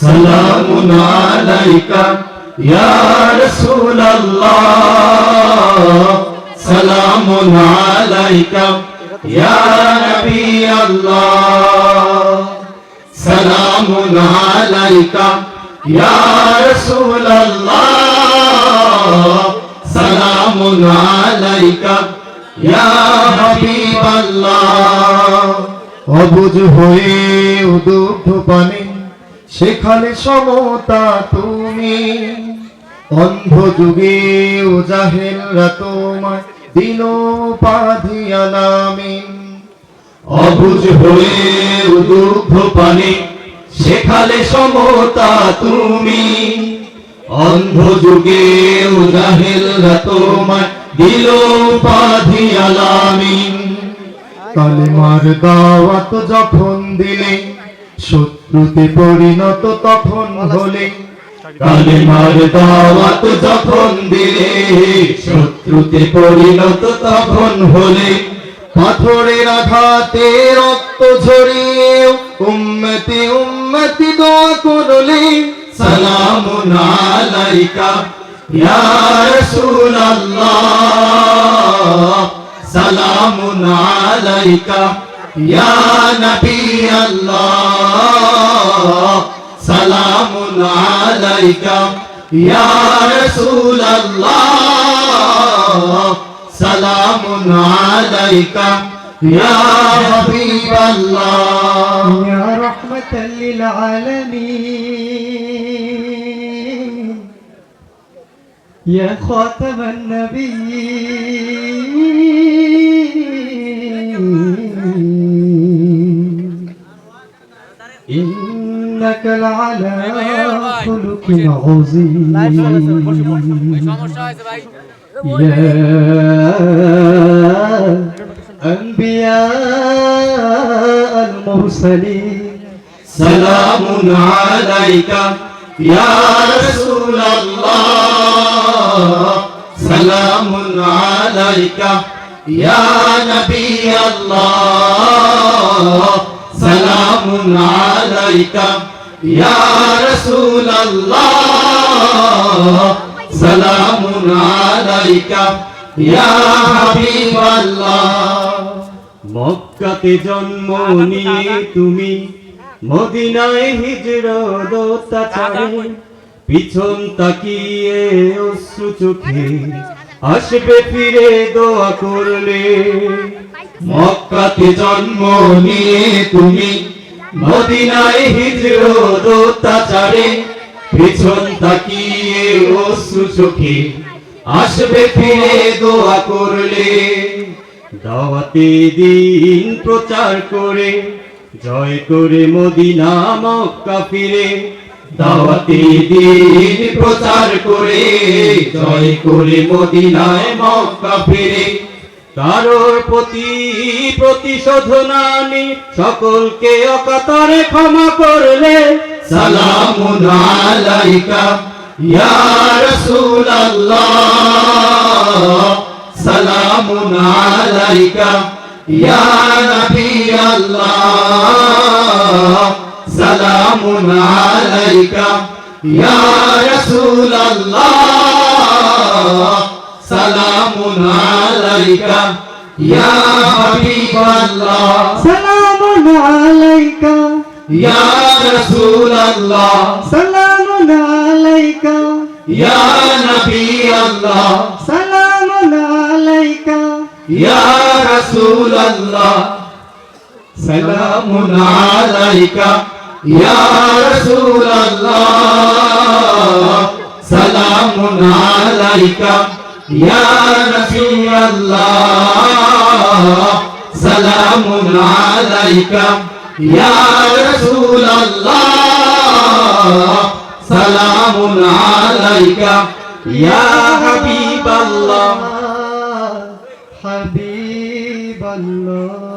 সালামুন আলাইকা, ইয়া রাসূলুল্লাহ। সালামুন আলাইকা, ইয়া নবী আল্লাহ সালামুন আলাইকা, ইয়া রাসূলুল্লাহ। সালামুন আলাইকা, ইয়া হাবিবাল্লাহ। অবুজ হয়ে উদুগ্ধ পানে সেখানে সমতা তুমি। অন্ধ যুগে ও তোমায় দিল পাধিয়া নামিন অবুজ হয়ে উদুগ্ধ পানে, সেখানে সমতা তুমি। অন্ধ যুগে উজাহেলরা তোমায় দিল উপাধি আলামিন কালেমার দাওয়াত যখন দিলে শত্রুতে পরিণত তখন হলে কালেমার দাওয়াত যখন দিলে শত্রুতে পরিণত তখন হলে পাথরের আঘাতে রক্ত ঝরিয়ে উম্মতি উম্মতি দোয়া করলে সালামুন আলাইকা ইয়া রাসূলুল্লাহ সালামুন আলাইকা ইয়া নবী আল্লাহ। عليك يا رسول الله سلام عليك يا حبيب الله يا رحمة للعالمين يا خاتم النبي إنك لعلى خلق عظيم يا أنبياء المرسلين سلام عليك يا رسول الله سلام عليك يا نبي الله سلام عليك يا رسول الله سلام عليك يا حبيب الله মক্কাতে জন্ম নিয়ে তুমি মদিনায় হিজরত অত্যাচারে পিছন তাকিয়ে অশ্রু চোখে আসবে ফিরে দোয়া করলে মক্কাতে জন্ম নিয়ে তুমি মদিনায় হিজরত অত্যাচারে, পিছন তাকিয়ে অশ্রু চোখে আসবে ফিরে দোয়া করলে। দাওয়াতে দিন প্রচার করে, জয় করে মদিনা মক্কা ফিরে। দাওয়াতে দিন প্রচার করে, জয় করে মদিনায় মক্কা ফিরে। কারোর প্রতি প্রতিশোধনা নি সকলকে অকাতরে ক্ষমা করলে। সালামুন আলাইকা ইয়া রাসূলুল্লাহ। সালামুন আলাইকা ইয়া নবী আল্লাহ সালামুন আলাইকা ইয়া রাসূলুল্লাহ। সালামুন আলাইকা আলাইকা ইয়া হাবিবাল্লাহ। সালামুন আলাইকা। ইয়া রাসূলাল্লাহ। সালামুন আলাইকা। ইয়া নবিয়াল্লাহ। সালামুন আলাইকা। ইয়া রাসূলাল্লাহ। সালামুন আলাইকা। ইয়া রাসূলাল্লাহ। সালামুন আলাইকা। يا نبي الله سلام عليك يا رسول الله سلام عليك يا حبيب الله حبيب الله